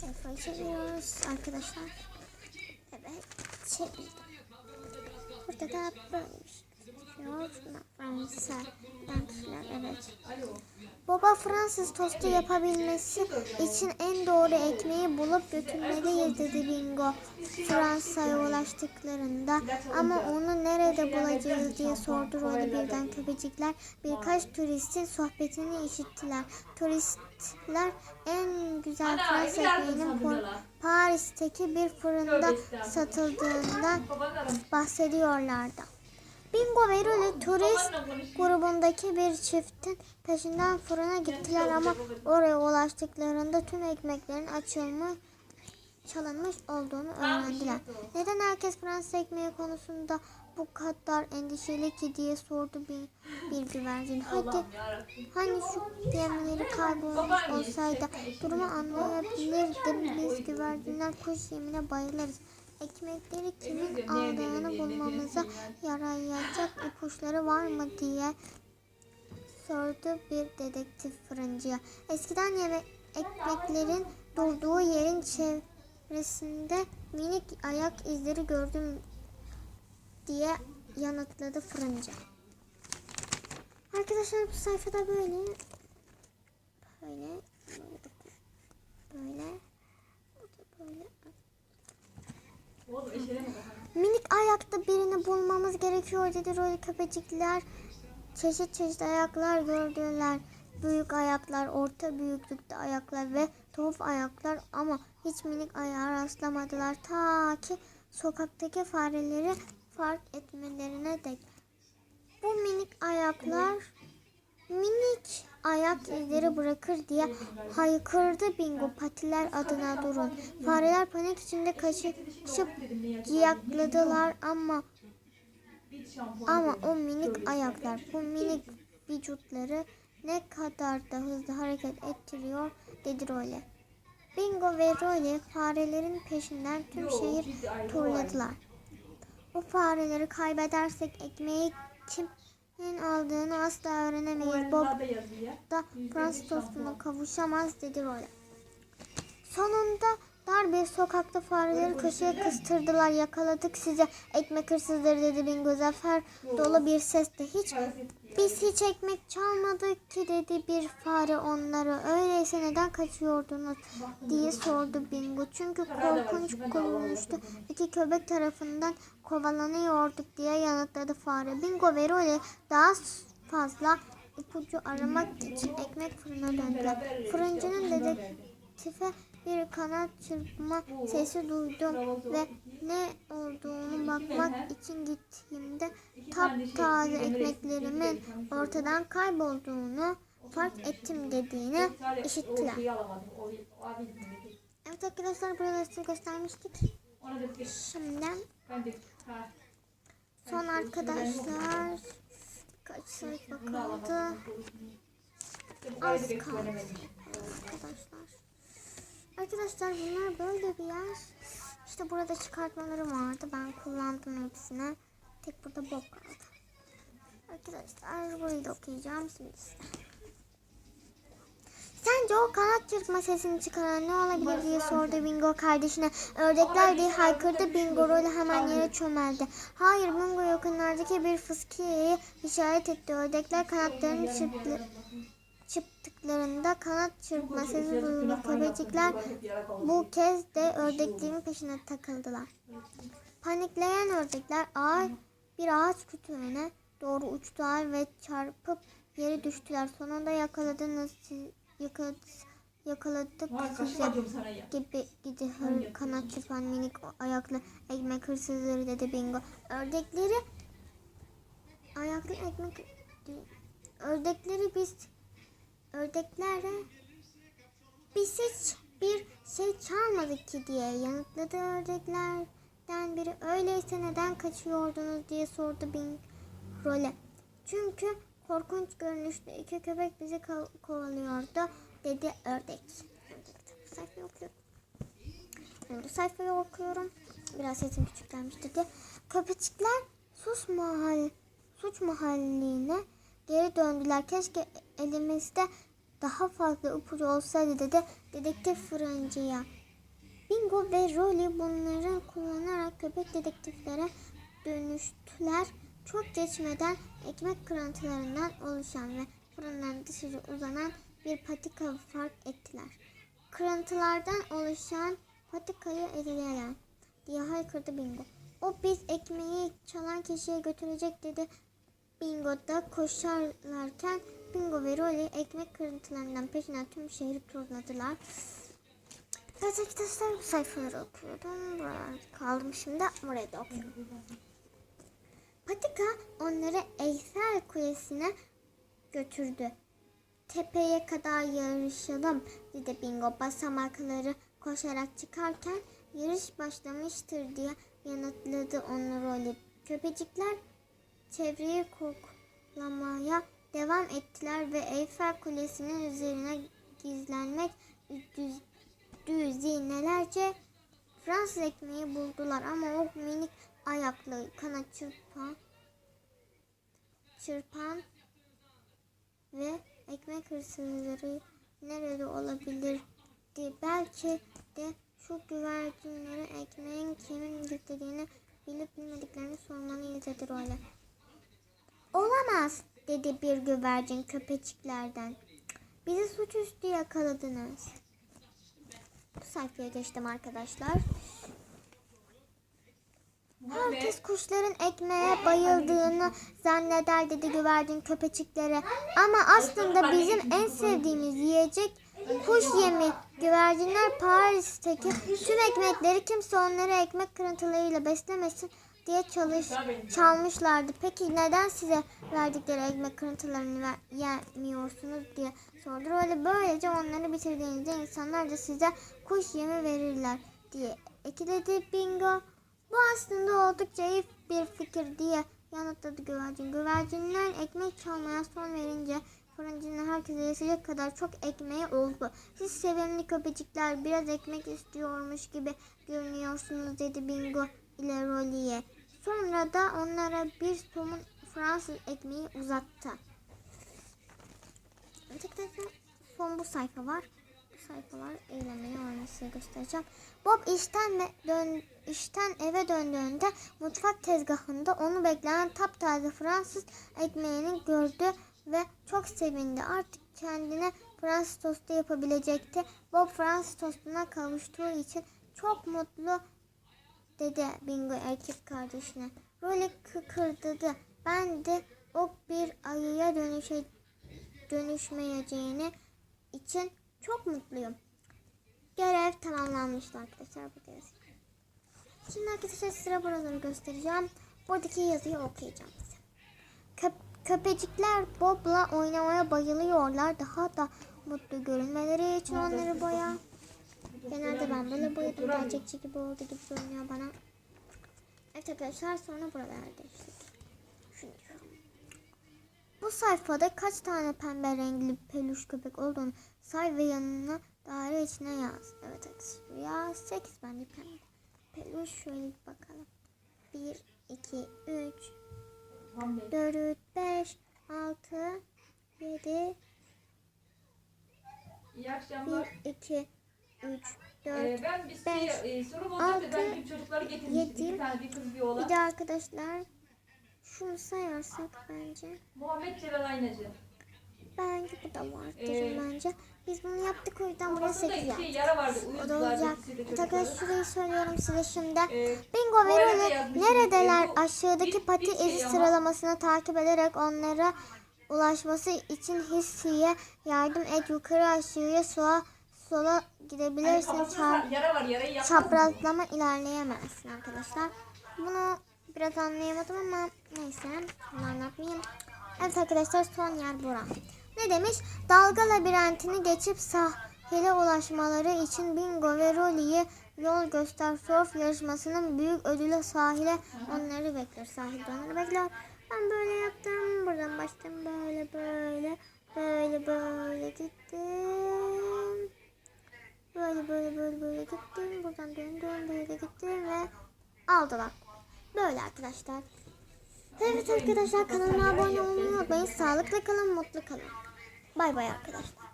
Sayfayı çeviriyoruz arkadaşlar. Evet. Çevirdim. Burada da böylemiş. Yok. Fransa. Fransızlar evet. Baba Fransız tostu yapabilmesi için en doğru ekmeği bulup götürmeliyiz dedi Bingo. Fransa'ya ulaştıklarında ama onu nerede bulacağız diye sordu Rolly birden köpecikler. Birkaç turistin sohbetini işittiler. Turistler en güzel Fransız ekmeğinin Paris'teki bir fırında satıldığından bahsediyorlardı. Bingo ve Rolly turist grubundaki bir çiftin peşinden fırına gittiler ama oraya ulaştıklarında tüm ekmeklerin açılmış, çalınmış olduğunu öğrendiler. Neden herkes Fransız ekmeği konusunda bu kadar endişeli ki diye sordu bir, bir güvercin. Hadi hani şu gemileri kaybolmuş olsaydı durumu anlayabilirdim. Biz güvercinler kuş yemine bayılırız. Ekmekleri kimin aldığını bulmamıza yarayacak ipuçları var mı diye sordu bir dedektif fırıncıya. Eskiden yeme ekmeklerin durduğu yerin çevresinde minik ayak izleri gördüm diye yanıtladı fırıncı. Arkadaşlar bu sayfada böyle böyle böyle böyle Minik ayakta birini bulmamız gerekiyor dedi Rolly köpecikler. Çeşit çeşit ayaklar gördüler. Büyük ayaklar, orta büyüklükte ayaklar ve tuhaf ayaklar ama hiç minik ayağa rastlamadılar. Ta ki sokaktaki fareleri fark etmelerine dek. Bu minik ayaklar minik ayak izleri bırakır diye haykırdı Bingo patiler adına durun. Fareler panik içinde kaçışıp ciyakladılar ama ama o minik ayaklar bu minik vücutları ne kadar da hızlı hareket ettiriyor dedi Rolly. Bingo ve Rolly farelerin peşinden tüm şehir turladılar. O fareleri kaybedersek ekmeği kimin aldığını asla öğrenemeyiz. Bob da Fransız tostuna kavuşamaz dedi Rolly. Sonunda dar bir sokakta fareleri köşeye kıstırdılar. Yakaladık sizi ekmek hırsızları dedi Bingo zafer dolu bir sesle. Hiç biz hiç ekmek çalmadık ki dedi bir fare onlara. Öyleyse neden kaçıyordunuz diye sordu Bingo. Çünkü korkunç kurulmuştu. İki köpek tarafından kovalanıyorduk diye yanıtladı fare. Bingo ve Rolly daha fazla ipucu aramak için ekmek fırına döndüler. Fırıncının dedektife bir kanat çırpma sesi duydum ve ne olduğunu bakmak için gittiğimde taptaze ekmeklerimin ortadan kaybolduğunu fark ettim dediğini işittiler. Evet arkadaşlar burada size göstermiştik. Şimdi son arkadaşlar kaç sayfa kaldı? Az kaldı arkadaşlar. Arkadaşlar bunlar böyle bir yer. İşte burada çıkartmaları vardı. Ben kullandım hepsini. Tek burada bok kaldı. Arkadaşlar burayı da okuyacağım şimdi size. Sence o kanat çırpma sesini çıkaran ne olabilir diye sordu Bingo kardeşine. Ördekler diye haykırdı Bingo rolü hemen yere çömeldi. Hayır Bingo yakınlardaki bir fıskiyeye işaret etti. Ördekler kanatlarını çırptı çıktıklarında kanat çırpma sesi duyuldu. Köpecikler bu kez de ördeklerin peşine takıldılar. Panikleyen ördekler ağaç, bir ağaç kütüğüne doğru uçtular ve çarpıp yere düştüler. Sonunda yakaladınız siz, yakaladık, yakaladık sizi gibi gidi kanat çırpan minik ayaklı ekmek hırsızları dedi Bingo. Ördekleri ayaklı ekmek ördekleri biz ördeklere biz hiç bir şey çalmadık ki diye yanıtladı ördeklerden biri. Öyleyse neden kaçıyordunuz diye sordu Bin Role. Çünkü korkunç görünüşlü iki köpek bizi ko- kovalıyordu dedi ördek. Bu sayfayı okuyorum. Bu sayfayı okuyorum. Biraz sesim küçüklenmiş dedi. Köpecikler sus mahal, suç mahalline geri döndüler. Keşke elimizde daha fazla ipucu olsaydı dedi dedektif fırıncıya. Bingo ve Rolly bunları kullanarak köpek dedektiflere dönüştüler. Çok geçmeden ekmek kırıntılarından oluşan ve fırından dışarı uzanan bir patika fark ettiler. Kırıntılardan oluşan patikayı ezeleyen diye haykırdı Bingo. O biz ekmeği çalan kişiye götürecek dedi. Bingo da koşarlarken Bingo ve Rolly ekmek kırıntılarından peşinden tüm şehri turladılar. Evet arkadaşlar bu sayfaları okuyordum. Buralarda kaldım şimdi. Burayı da okuyorum. Patika onları Eyfel Kulesi'ne götürdü. Tepeye kadar yarışalım dedi Bingo basamakları koşarak çıkarken yarış başlamıştır diye yanıtladı onu Rolly. Köpecikler çevreyi koklamaya devam ettiler ve Eyfel Kulesi'nin üzerine gizlenmek düz, düzinelerce Fransız ekmeği buldular ama o minik ayaklı kanat çırpan çırpan ve ekmek hırsızları nerede olabilirdi? Belki de şu güvercinlere ekmeğin kimin getirdiğini bilip bilmediklerini sormalıyız dedi öyle. Dedi bir güvercin köpeciklerden. Bizi suçüstü yakaladınız. Bu sayfaya geçtim arkadaşlar. Herkes kuşların ekmeğe bayıldığını zanneder dedi güvercin köpeciklere. Ama aslında bizim en sevdiğimiz yiyecek kuş yemi. Güvercinler Paris'teki tüm ekmekleri kimse onları ekmek kırıntılarıyla beslemesin diye çalış, çalmışlardı. Peki neden size verdikleri ekmek kırıntılarını ver, yemiyorsunuz diye sordu. Öyle böylece onları bitirdiğinizde insanlar da size kuş yemi verirler diye ekledi Bingo. Bu aslında oldukça iyi bir fikir diye yanıtladı güvercin. Güvercinler ekmek çalmaya son verince fırıncının herkese yetecek kadar çok ekmeği oldu. Siz sevimli köpecikler biraz ekmek istiyormuş gibi görünüyorsunuz dedi Bingo ile Rolly'e. Sonra da onlara bir somun Fransız ekmeği uzattı. Arkadaşlar son bu sayfa var. Bu sayfalar eğlenmeyi onu göstereceğim. Bob işten dön, işten eve döndüğünde mutfak tezgahında onu bekleyen taptaze Fransız ekmeğini gördü ve çok sevindi. Artık kendine Fransız tostu yapabilecekti. Bob Fransız tostuna kavuştuğu için çok mutlu dedi Bingo erkek kardeşine. Rolly kıkırdadı. Ben de o bir ayıya dönüşe, dönüşmeyeceğini için çok mutluyum. Görev tamamlanmıştı arkadaşlar bu görev. Şimdi arkadaşlar sıra buraları göstereceğim. Buradaki yazıyı okuyacağım size. Köp köpecikler Bob'la oynamaya bayılıyorlar. Daha da mutlu görünmeleri için onları boya. Genelde ben böyle boyadım. Gerçekçi gibi oldu gibi görünüyor bana. Evet arkadaşlar sonra buralarda işte. Bu sayfada kaç tane pembe renkli peluş köpek olduğunu say ve yanına daire içine yaz. Evet arkadaşlar ya 8 bence pembe. Peluş şöyle bir bakalım. 1, 2, 3, 4, 5, 6, 7, İyi akşamlar. 1, 2, 3, 4, Ee, ben bir beş, şey, e, sorum olacaktı. Ben altı, bir çocukları getirmiştim. yedi, Bir tane bir kız bir oğlan. Bir de arkadaşlar şunu sayarsak bence. Muhammed Celal Aynacı. Bence bu da vardır Ee, bence. Biz bunu yaptık o yüzden buraya Kafasında 8 iki yaptık. yara vardı. O da olacak. çocukları. şurayı söylüyorum size şimdi. Ee, Bingo ve neredeler bu aşağıdaki bir- pati bir şey izi ama- sıralamasını takip ederek onlara ulaşması için hissiye yardım et. Yukarı aşağıya sola sola hani gidebilirsin. kafasında Çap, yara var. Yarayı yapmaz mı? çaprazlama ilerleyemezsin arkadaşlar. Bunu biraz anlayamadım ama neyse bunu anlatmayayım. Evet arkadaşlar son yer bura. Ne demiş? Dalga labirentini geçip sahile ulaşmaları için Bingo ve Rolly'ye yol göster surf yarışmasının büyük ödülü sahile onları bekler. Sahilde onları bekler. Ben böyle yaptım. Buradan başladım. Böyle böyle böyle böyle gittim. Böyle böyle böyle böyle gittim. Buradan döndüm böyle gittim ve aldılar. Böyle arkadaşlar. Evet arkadaşlar kanalıma abone olmayı unutmayın. Sağlıklı kalın, mutlu kalın. Bay bay arkadaşlar.